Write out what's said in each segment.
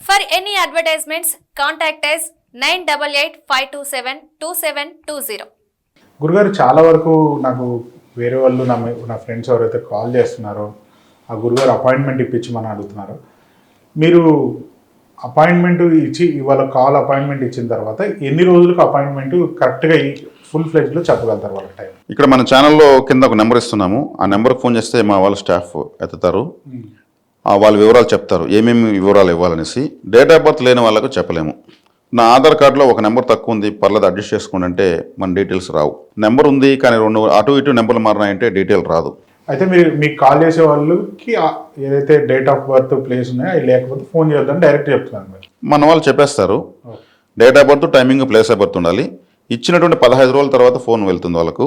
For any advertisements, contact us 9885272720. గురుగారు చాలా వరకు నాకు వేరే వాళ్ళు నా నా ఫ్రెండ్స్ ఎవరైతే కాల్ చేస్తున్నారో ఆ గురుగారు అపాయింట్మెంట్ ఇప్పించమని అడుగుతున్నారు. మీరు అపాయింట్మెంట్ ఇచ్చి ఇవాళ కాల్ అపాయింట్మెంట్ ఇచ్చిన తర్వాత ఎన్ని రోజులకు అపాయింట్మెంట్ కరెక్ట్గా ఫుల్ ఫ్లెజ్లో చెప్పగలుగుతారు వాళ్ళ టైం ఇక్కడ మన ఛానల్లో కింద ఒక నెంబర్ ఇస్తున్నాము. ఆ నెంబర్కి ఫోన్ చేస్తే మా వాళ్ళ స్టాఫ్ ఎత్తుతారు. వాళ్ళ వివరాలు చెప్తారు. ఏమేమి వివరాలు ఇవ్వాలనేసి. డేట్ ఆఫ్ బర్త్ లేని వాళ్ళకు చెప్పలేము. నా ఆధార్ కార్డులో ఒక నెంబర్ తక్కువ ఉంది. పర్లేదు అడ్జస్ట్ చేసుకోండి అంటే మన డీటెయిల్స్ రావు. నెంబర్ ఉంది కానీ రెండు అటు ఇటు నెంబర్లు మారినాయంటే డీటెయిల్ రాదు. అయితే మీరు మీకు కాల్ చేసే వాళ్ళకి ఏదైతే డేట్ ఆఫ్ బర్త్ ప్లేస్ ఉన్నాయో అవి లేకపోతే ఫోన్ చేద్దాం డైరెక్ట్ చెప్తున్నాను మన వాళ్ళు చెప్పేస్తారు. Date of birth timing place of birth ఉండాలి. ఇచ్చినటువంటి పదహైదు రోజుల తర్వాత ఫోన్ వెళ్తుంది వాళ్ళకు.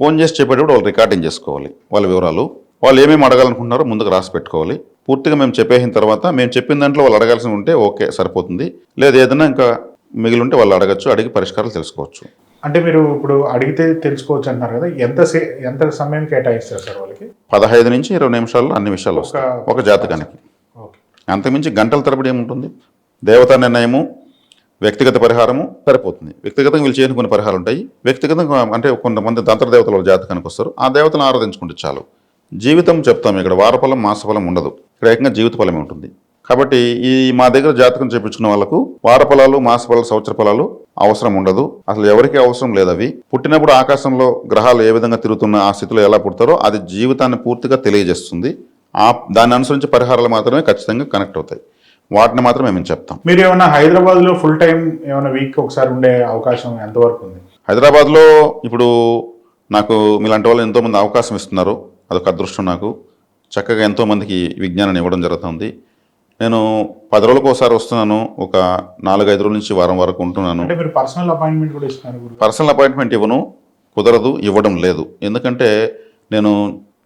ఫోన్ చేసి చెప్పేటప్పుడు వాళ్ళు రికార్డింగ్ చేసుకోవాలి. వాళ్ళ వివరాలు. వాళ్ళు ఏమేమి అడగాలనుకుంటున్నారో ముందుకు రాసి పెట్టుకోవాలి. పూర్తిగా మేము చెప్పేసిన తర్వాత మేము చెప్పిన దాంట్లో వాళ్ళు అడగాల్సి ఉంటే ఓకే సరిపోతుంది. లేదు ఏదైనా ఇంకా మిగిలి ఉంటే వాళ్ళు అడగచ్చు అడిగి పరిష్కారాలు తెలుసుకోవచ్చు. అంటే మీరు ఇప్పుడు అడిగితే తెలుసుకోవచ్చు అంటున్నారు కదా ఎంత ఎంత సమయం కేటాయిస్తారు సార్ వాళ్ళకి? పదహైదు నుంచి ఇరవై నిమిషాల్లో అన్ని విషయాలు వస్తాయి. ఒక- జాతకానికి. అంతకుమించి గంటల తరబడి ఏముంటుంది? దేవతా నిర్ణయము వ్యక్తిగత పరిహారము సరిపోతుంది. వ్యక్తిగతంగా వీళ్ళు చేయని కొన్ని పరిహారాలు ఉంటాయి. వ్యక్తిగతంగా అంటే కొంతమంది తంత్ర దేవతల జాతకానికి వస్తారు. ఆ దేవతను ఆరాధించుకుంటే చాలు. జీవితం చెప్తాం. ఇక్కడ వారఫలం మాసఫలం ఉండదు. ఇక్కడ ఏకంగా జీవిత ఫలమే ఉంటుంది. కాబట్టి ఈ మా దగ్గర జాతకం చేపించుకున్న వాళ్ళకు వార ఫలాలు మాస ఫలాలు సంవత్సర ఫలాలు అవసరం ఉండదు. అసలు ఎవరికి అవసరం లేదు అవి. పుట్టినప్పుడు ఆకాశంలో గ్రహాలు ఏ విధంగా తిరుగుతున్న ఆ స్థితిలో ఎలా పుడతారో అది జీవితాన్ని పూర్తిగా తెలియజేస్తుంది. ఆ దాన్ని అనుసరించి పరిహారాలు మాత్రమే ఖచ్చితంగా కనెక్ట్ అవుతాయి. వాటిని మాత్రమే మేము చెప్తాం. మీరు ఏమైనా హైదరాబాద్లో ఫుల్ టైం ఏమైనా వీక్ ఒకసారి ఉండే అవకాశం ఎంతవరకు ఉంది? హైదరాబాద్లో ఇప్పుడు నాకు మీలాంటి వాళ్ళు ఎంతోమంది అవకాశం ఇస్తున్నారు. అదొక అదృష్టం నాకు. చక్కగా ఎంతోమందికి విజ్ఞానాన్ని ఇవ్వడం జరుగుతుంది. నేను పది రోజులకు ఒకసారి వస్తున్నాను. ఒక నాలుగైదు రోజుల నుంచి వారం వరకు ఉంటున్నాను. పర్సనల్ అపాయింట్మెంట్ కూడా ఇస్తున్నారు పర్సనల్ అపాయింట్మెంట్ ఇవ్వను. కుదరదు ఇవ్వడం లేదు. ఎందుకంటే నేను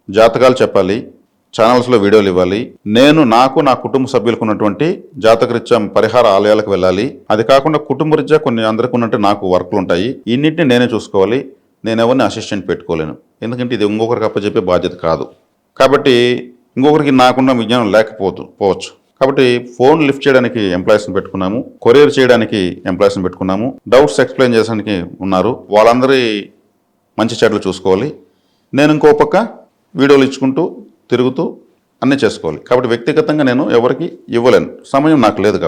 జాతకాలు చెప్పాలి ఛానల్స్లో వీడియోలు ఇవ్వాలి. నేను నాకు నా కుటుంబ సభ్యులకు ఉన్నటువంటి జాతకరీత్యా పరిహార ఆలయాలకు వెళ్ళాలి. అది కాకుండా కుటుంబ రీత్యా కొన్ని అందరికి ఉన్నట్టు నాకు వర్క్లు ఉంటాయి. ఇన్నింటిని నేనే చూసుకోవాలి. నేను ఎవరిని అసిస్టెంట్ పెట్టుకోలేను. ఎందుకంటే ఇది ఇంకొకరికి అప్పచెప్పే బాధ్యత కాదు. కాబట్టి ఇంకొకరికి నాకున్న విజ్ఞానం లేకపోతు పోవచ్చు. కాబట్టి ఫోన్ లిఫ్ట్ చేయడానికి ఎంప్లాయీస్ని పెట్టుకున్నాము. కొరియర్ చేయడానికి ఎంప్లాయీస్ని పెట్టుకున్నాము. డౌట్స్ ఎక్స్ప్లెయిన్ చేయడానికి ఉన్నారు. వాళ్ళందరి మంచి చెడ్లు చూసుకోవాలి. నేను ఇంకో పక్క వీడియోలు ఇచ్చుకుంటూ తిరుగుతూ అన్నీ చేసుకోవాలి. కాబట్టి వ్యక్తిగతంగా నేను ఎవరికి ఇవ్వలేను. సమయం నాకు లేదు కాబట్టి.